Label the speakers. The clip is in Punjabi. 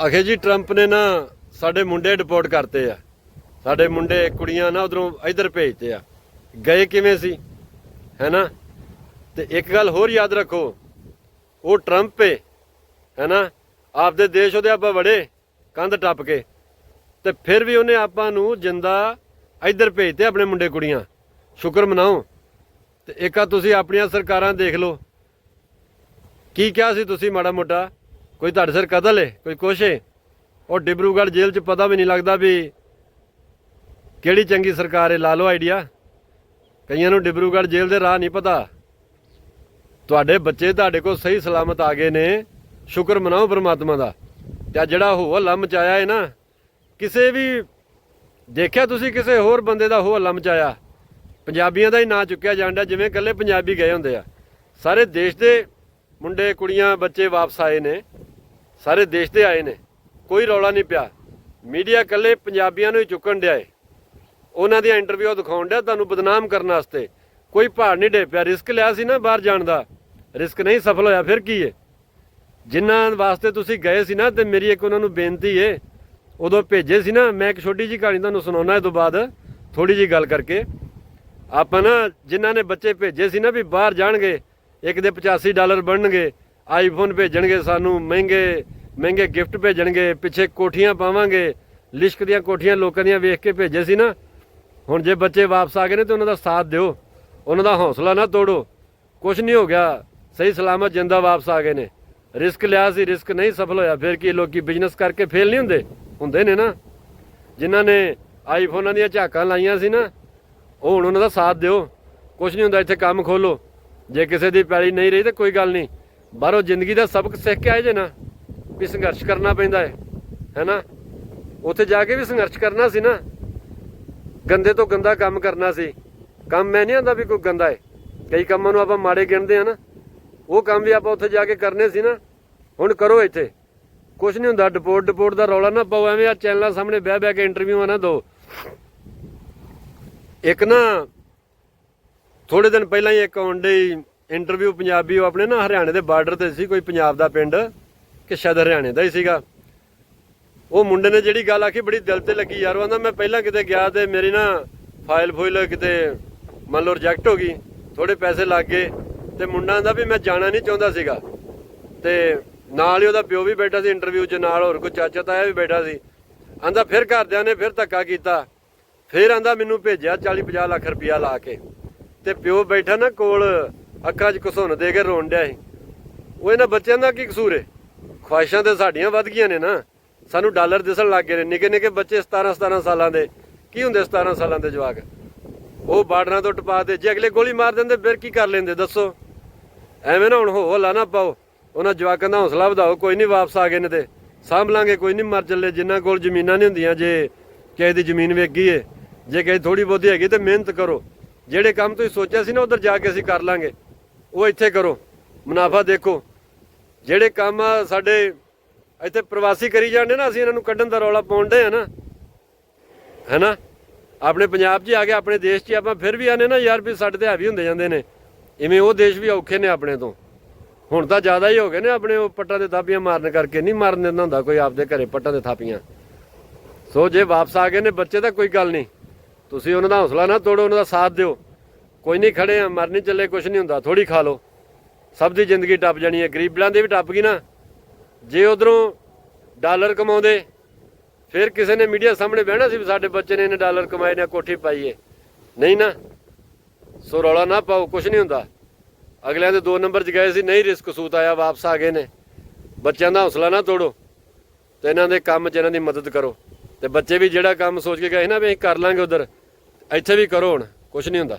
Speaker 1: ਆਖੇ ਜੀ ਟਰੰਪ ਨੇ ਨਾ ਸਾਡੇ ਮੁੰਡੇ ਡਿਪੋਰਟ ਕਰਤੇ ਆ। ਸਾਡੇ ਮੁੰਡੇ, ਕੁੜੀਆਂ ਨਾ ਉਧਰੋਂ ਇੱਧਰ ਭੇਜਤੇ ਆ। ਗਏ ਕਿਵੇਂ ਸੀ? ਹੈਨਾ? ਤੇ ਇੱਕ ਗੱਲ ਹੋਰ ਯਾਦ ਰੱਖੋ, ਉਹ ਟਰੰਪ ਹੈ ਹੈਨਾ? ਆਪਦੇ ਦੇਸ਼ ਉਹਦੇ ਆਪਾਂ ਵੜੇ, ਕੰਧ ਟੱਪ ਕੇ। ਤੇ ਫਿਰ ਵੀ ਉਹਨੇ ਆਪਾਂ ਨੂੰ ਜਿੰਦਾ ਇੱਧਰ ਭੇਜਤੇ ਆਪਣੇ ਮੁੰਡੇ, ਕੁੜੀਆਂ। ਸ਼ੁਕਰ ਮਨਾਓ। ਤੇ ਇੱਕ ਆ ਤੁਸੀਂ ਆਪਣੀਆਂ ਸਰਕਾਰਾਂ ਦੇਖ ਲਓ। ਕੀ ਕਿਹਾ ਸੀ ਤੁਸੀਂ, ਮਾੜਾ ਮੋਟਾ? ਕੋਈ ਤੁਹਾਡੇ ਸਿਰ ਕਤਲ ਏ, ਕੋਈ ਕੁਛ ਏ? ਉਹ ਡਿਬਰੂਗੜ੍ਹ ਜੇਲ੍ਹ 'ਚ ਪਤਾ ਵੀ ਨਹੀਂ ਲੱਗਦਾ ਵੀ ਕਿਹੜੀ ਚੰਗੀ ਸਰਕਾਰ ਏ, ਲਾ ਲਓ ਆਈਡੀਆ। ਕਈਆਂ ਨੂੰ ਡਿਬਰੂਗੜ੍ਹ ਜੇਲ੍ਹ ਦੇ ਰਾਹ ਨਹੀਂ ਪਤਾ। ਤੁਹਾਡੇ ਬੱਚੇ ਤੁਹਾਡੇ ਕੋਲ ਸਹੀ ਸਲਾਮਤ ਆ ਗਏ ਨੇ। ਸ਼ੁਕਰ ਮਨਾਓ ਪ੍ਰਮਾਤਮਾ ਦਾ। ਤੇ ਜਿਹੜਾ ਹੋ ਹੱਲਾ ਮਚਾਇਆ ਏ ਨਾ, ਕਿਸੇ ਵੀ ਦੇਖਿਆ ਤੁਸੀਂ ਕਿਸੇ ਹੋਰ ਬੰਦੇ ਦਾ ਹੋ ਹੱਲਾ ਮਚਾਇਆ ਪੰਜਾਬੀਆਂ ਦਾ ਹੀ ਨਾਂ ਚੁੱਕਿਆ ਜਾਂਦਾ, ਜਿਵੇਂ ਇਕੱਲੇ ਪੰਜਾਬੀ ਗਏ ਹੁੰਦੇ ਆ। ਸਾਰੇ ਦੇਸ਼ ਦੇ ਮੁੰਡੇ ਕੁੜੀਆਂ ਬੱਚੇ ਵਾਪਸ ਆਏ ਨੇ। ਸਾਰੇ ਦੇਸ਼ ਦੇ ਆਏ ਨੇ। ਕੋਈ ਰੌਲਾ ਨਹੀਂ ਪਿਆ। ਮੀਡੀਆ ਇਕੱਲੇ ਪੰਜਾਬੀਆਂ ਨੂੰ ਹੀ ਚੁੱਕਣ ਡਿਆ ਏ। ਉਹਨਾਂ ਦੀਆਂ ਇੰਟਰਵਿਊ ਦਿਖਾਉਣ ਡਿਆ ਤੁਹਾਨੂੰ ਬਦਨਾਮ ਕਰਨ ਵਾਸਤੇ। ਕੋਈ ਭਾਰ ਨਹੀਂ ਡੇ ਪਿਆ। ਰਿਸਕ ਲਿਆ ਸੀ ਨਾ ਬਾਹਰ ਜਾਣ ਦਾ। ਰਿਸਕ ਨਹੀਂ, ਸਫਲ ਹੋਇਆ। ਫਿਰ ਕੀ ਏ? ਜਿਨ੍ਹਾਂ ਵਾਸਤੇ ਤੁਸੀਂ ਗਏ ਸੀ ਨਾ ਤੇ ਮੇਰੀ ਇੱਕ ਉਹਨਾਂ ਨੂੰ ਬੇਨਤੀ ਏ। ਉਦੋਂ ਭੇਜੇ ਸੀ ਨਾ। ਮੈਂ ਇੱਕ ਛੋਟੀ ਜੀ ਕਹਾਣੀ ਤੁਹਾਨੂੰ ਸੁਣਾਉਣਾ ਇਹ ਤੋਂ ਬਾਅਦ। ਥੋੜੀ ਜੀ ਗੱਲ ਕਰਕੇ। ਆਪਾਂ ਨਾ ਜਿਨ੍ਹਾਂ ਨੇ ਬੱਚੇ ਭੇਜੇ ਸੀ ਨਾ ਵੀ ਬਾਹਰ ਜਾਣਗੇ, ਇੱਕ ਦੇ 85 ਡਾਲਰ ਬਣਨਗੇ ਆਈਫੋਨ ਭੇਜਣਗੇ ਸਾਨੂੰ ਮਹਿੰਗੇ ਮਹਿੰਗੇ ਗਿਫਟ ਭੇਜਣਗੇ, ਪਿੱਛੇ ਕੋਠੀਆਂ ਪਾਵਾਂਗੇ, ਲਿਸ਼ਕ ਦੀਆਂ ਕੋਠੀਆਂ ਲੋਕਾਂ ਦੀਆਂ ਵੇਖ ਕੇ ਭੇਜੇ ਸੀ ਨਾ। ਹੁਣ ਜੇ ਬੱਚੇ ਵਾਪਸ ਆ ਗਏ ਨੇ ਤੇ ਉਹਨਾਂ ਦਾ ਸਾਥ ਦਿਓ, ਉਹਨਾਂ ਦਾ ਹੌਸਲਾ ਨਾ ਤੋੜੋ। ਕੁਝ ਨਹੀਂ ਹੋ ਗਿਆ, ਸਹੀ ਸਲਾਮਤ ਜਿੰਦਾ ਵਾਪਸ ਆ ਗਏ ਨੇ। ਰਿਸਕ ਲਿਆ ਸੀ, ਰਿਸਕ ਨਹੀਂ ਸਫਲ ਹੋਇਆ। ਫਿਰ ਕੀ ਲੋਕੀ ਬਿਜ਼ਨਸ ਕਰਕੇ ਫੇਲ ਨਹੀਂ ਹੁੰਦੇ? ਹੁੰਦੇ ਨੇ ਨਾ। ਜਿਨ੍ਹਾਂ ਨੇ ਆਈਫੋਨਾਂ ਦੀਆਂ ਝਾਕਾਂ ਲਾਈਆਂ ਸੀ ਨਾ, ਉਹ ਹੁਣ ਉਹਨਾਂ ਦਾ ਸਾਥ ਦਿਓ। ਕੁਝ ਨਹੀਂ ਹੁੰਦਾ, ਇੱਥੇ ਕੰਮ ਖੋਲੋ। ਜੇ ਕਿਸੇ ਦੀ ਪੈਲੀ ਨਹੀਂ ਰਹੀ ਤਾਂ ਕੋਈ ਗੱਲ ਨਹੀਂ। ਬਾਹਰੋਂ ਜ਼ਿੰਦਗੀ ਦਾ ਸਬਕ ਸਿੱਖ ਕੇ ਆਏ ਜੇ ਨਾ। ਵੀ ਸੰਘਰਸ਼ ਕਰਨਾ ਪੈਂਦਾ ਹੈ, ਹੈਨਾ? ਉੱਥੇ ਜਾ ਕੇ ਵੀ ਸੰਘਰਸ਼ ਕਰਨਾ ਸੀ ਨਾ। ਗੰਦੇ ਤੋਂ ਗੰਦਾ ਕੰਮ ਕਰਨਾ ਸੀ। ਕੰਮ ਮੈਂ ਨਹੀਂ ਆਂਦਾ ਵੀ ਕੋਈ ਗੰਦਾ ਹੈ। ਕਈ ਕੰਮਾਂ ਨੂੰ ਆਪਾਂ ਮਾੜੇ ਗਿਣਦੇ ਆ ਨਾ। ਉਹ ਕੰਮ ਵੀ ਆਪਾਂ ਉੱਥੇ ਜਾ ਕੇ ਕਰਨੇ ਸੀ ਨਾ। ਹੁਣ ਕਰੋ ਇੱਥੇ। ਕੁਝ ਨਹੀਂ ਹੁੰਦਾ, ਡਿਪੋਰਟ ਡਿਪੋਰਟ ਦਾ ਰੌਲਾ ਨਾ ਪਾਓ, ਐਵੇਂ ਆ ਚੈਨਲਾਂ ਸਾਹਮਣੇ ਬਹਿ ਬਹਿ ਕੇ ਇੰਟਰਵਿਊਆਂ ਨਾ ਦਿਓ ਇੱਕ ਨਾ ਥੋੜੇ ਦਿਨ ਪਹਿਲਾਂ ਹੀ ਇੱਕ ਆਉਂਦੇ ਇੰਟਰਵਿਊ ਪੰਜਾਬੀ ਆਪਣੇ ਨਾ ਹਰਿਆਣੇ ਦੇ ਬਾਰਡਰ ਤੇ ਸੀ, ਕੋਈ ਪੰਜਾਬ ਦਾ ਪਿੰਡ। ਕਿ ਸ਼ਾਇਦ ਹਰਿਆਣੇ ਦਾ ਹੀ ਸੀਗਾ। ਉਹ ਮੁੰਡੇ ਨੇ ਜਿਹੜੀ ਗੱਲ ਆਖੀ, ਬੜੀ ਦਿਲ ਤੇ ਲੱਗੀ ਯਾਰ। ਉਹ ਕਹਿੰਦਾ ਮੈਂ ਪਹਿਲਾਂ ਕਿਤੇ ਗਿਆ ਤੇ ਮੇਰੀ ਨਾ ਫਾਈਲ ਫੁਇਲ ਕਿਤੇ ਮੰਨ ਲਓ ਰਿਜੈਕਟ ਹੋ ਗਈ ਥੋੜੇ ਪੈਸੇ ਲੱਗ ਗਏ ਤੇ ਮੁੰਡਾ ਕਹਿੰਦਾ ਵੀ ਮੈਂ ਜਾਣਾ ਨਹੀਂ ਚਾਹੁੰਦਾ ਸੀਗਾ। ਤੇ ਨਾਲ ਹੀ ਉਹਦਾ ਪਿਓ ਵੀ ਬੈਠਾ ਸੀ ਇੰਟਰਵਿਊ 'ਚ, ਨਾਲ ਹੋਰ ਕੋਈ ਚਾਚਾ ਤਾਇਆ ਵੀ ਬੈਠਾ ਸੀ। ਆਂਦਾ, ਫਿਰ ਘਰਦਿਆਂ ਨੇ ਫਿਰ ਧੱਕਾ ਕੀਤਾ। ਫਿਰ ਆਂਦਾ, ਮੈਨੂੰ ਭੇਜਿਆ 40 50 ਲੱਖ ਰੁਪਇਆ ਲਾ ਕੇ। ਤੇ ਪਿਓ ਬੈਠਾ ਨਾ ਕੋਲ, ਅੱਖਾਂ 'ਚ ਘਸੁੰਨ ਦੇ ਕੇ ਰੋਣ ਡਿਆ ਸੀ। ਉਹ ਇਹਨਾਂ ਬੱਚਿਆਂ ਦਾ ਕੀ ਕਸੂਰ ਏ? ਖਵਾਇਸ਼ਾਂ ਤੇ ਸਾਡੀਆਂ ਵੱਧ ਗਈਆਂ ਨੇ ਨਾ। ਸਾਨੂੰ ਡਾਲਰ ਦਿਸਣ ਲੱਗ ਗਏ ਨੇ। ਨਿੱਕੇ ਨਿੱਕੇ ਬੱਚੇ 17 17 ਸਾਲਾਂ ਦੇ। ਕੀ ਹੁੰਦੇ 17 ਸਾਲਾਂ ਦੇ ਜਵਾਕ? ਉਹ ਬਾਰਡਰਾਂ ਤੋਂ ਟਪਾ ਦੇ। ਜੇ ਅਗਲੇ ਗੋਲੀ ਮਾਰ ਦਿੰਦੇ, ਫਿਰ ਕੀ ਕਰ ਲੈਂਦੇ? ਦੱਸੋ। ਐਵੇਂ ਨਾ ਹੁਣ ਹੋ ਹਲਾ ਨਾ ਪਾਓ। ਉਹਨਾਂ ਜਵਾਕਾਂ ਦਾ ਹੌਸਲਾ ਵਧਾਓ। ਕੋਈ ਨਹੀਂ ਵਾਪਸ ਆ ਗਏ ਨੇ ਤੇ ਸਾਂਭ ਲਾਂਗੇ। ਕੋਈ ਨਹੀਂ ਮਰ ਚੱਲੇ। ਜਿਨ੍ਹਾਂ ਕੋਲ ਜ਼ਮੀਨਾਂ ਨਹੀਂ ਹੁੰਦੀਆਂ, ਜੇ ਕਿਸੇ ਦੀ ਜ਼ਮੀਨ ਵੇਚ ਗਈ ਏ ਜੇ ਕਿਸੇ ਥੋੜੀ ਬਹੁਤੀ ਹੈਗੀ ਤੇ ਮਿਹਨਤ ਕਰੋ। ਜਿਹੜੇ ਕੰਮ ਤੁਸੀਂ ਸੋਚਿਆ ਸੀ ਨਾ, ਉਧਰ ਜਾ ਕੇ ਅਸੀਂ ਕਰ ਲਾਂਗੇ। ਉਹ ਇੱਥੇ ਕਰੋ। ਮੁਨਾਫਾ ਦੇਖੋ। ਜਿਹੜੇ ਕੰਮ ਸਾਡੇ ਇੱਥੇ ਪ੍ਰਵਾਸੀ ਕਰੀ ਜਾਂਦੇ ਨਾ, ਅਸੀਂ ਇਹਨਾਂ ਨੂੰ ਕੱਢਣ ਦਾ ਰੌਲਾ ਪਾਉਂਦੇ ਆ ਨਾ। ਹੈਨਾ? ਆਪਣੇ ਪੰਜਾਬ 'ਚ ਹੀ ਆ ਕੇ ਆਪਣੇ ਦੇਸ਼ 'ਚ ਹੀ ਆਪਾਂ ਫਿਰ ਵੀ ਆਨੇ ਨਾ ਯਾਰ ਵੀ ਸਾਡੇ ਤੇ ਹਾਵੀ ਹੁੰਦੇ ਜਾਂਦੇ ਨੇ। ਇਵੇਂ ਉਹ ਦੇਸ਼ ਵੀ ਔਖੇ ਨੇ ਆਪਣੇ ਤੋਂ। ਹੁਣ ਤਾਂ ਜ਼ਿਆਦਾ ਹੀ ਹੋ ਗਏ ਨੇ ਆਪਣੇ ਉਹ ਪੱਟਾਂ ਦੇ ਥਾਪੀਆਂ ਮਾਰਨ ਕਰਕੇ, ਨਹੀਂ ਮਾਰਨ ਦਿੰਦਾ ਹੁੰਦਾ ਕੋਈ ਆਪਦੇ ਘਰੇ ਪੱਟਾਂ ਦੇ ਥਾਪੀਆਂ। ਸੋ ਜੇ ਵਾਪਸ ਆ ਗਏ ਨੇ ਬੱਚੇ ਤਾਂ ਕੋਈ ਗੱਲ ਨਹੀਂ। ਤੁਸੀਂ ਉਹਨਾਂ ਦਾ ਹੌਸਲਾ ਨਾ ਤੋੜੋ, ਉਹਨਾਂ ਦਾ ਸਾਥ ਦਿਓ। ਕੋਈ ਨਹੀਂ ਖੜੇ ਆ, ਮਰ ਨਹੀਂ ਚੱਲੇ ਕੁਝ ਨਹੀਂ ਹੁੰਦਾ ਥੋੜੀ ਖਾ ਲਓ। ਸਭ ਦੀ ਜ਼ਿੰਦਗੀ ਟੱਪ ਜਾਣੀ ਹੈ। ਗਰੀਬਾਂ ਦੀ ਵੀ ਟੱਪ ਗਈ ਨਾ। ਜੇ ਉਧਰੋਂ ਡਾਲਰ ਕਮਾਉਂਦੇ, ਫਿਰ ਕਿਸੇ ਨੇ ਮੀਡੀਆ ਸਾਹਮਣੇ ਬਹਿਣਾ ਸੀ ਵੀ ਸਾਡੇ ਬੱਚੇ ਨੇ ਇਹਨੇ ਡਾਲਰ ਕਮਾਏ ਨੇ ਕੋਠੀ ਪਾਈ ਏ। ਨਹੀਂ ਨਾ। ਸੋ ਰੌਲਾ ਨਾ ਪਾਓ ਕੁਝ ਨਹੀਂ ਹੁੰਦਾ। ਅਗਲਿਆਂ ਦੇ ਦੋ ਨੰਬਰ 'ਚ ਗਏ ਸੀ, ਨਹੀਂ ਰਿਸਕ ਸੂਤ ਆਇਆ, ਵਾਪਸ ਆ ਗਏ ਨੇ। ਬੱਚਿਆਂ ਦਾ ਹੌਸਲਾ ਨਾ ਤੋੜੋ ਤੇ ਇਹਨਾਂ ਦੇ ਕੰਮ 'ਚ ਇਹਨਾਂ ਦੀ ਮਦਦ ਕਰੋ। ਤੇ ਬੱਚੇ ਵੀ ਜਿਹੜਾ ਕੰਮ ਸੋਚ ਕੇ ਗਏ ਨਾ ਵੀ ਅਸੀਂ ਕਰ ਲਾਂਗੇ ਉਧਰ, ਇੱਥੇ ਵੀ ਕਰੋ ਹੁਣ ਕੁਝ ਨਹੀਂ ਹੁੰਦਾ।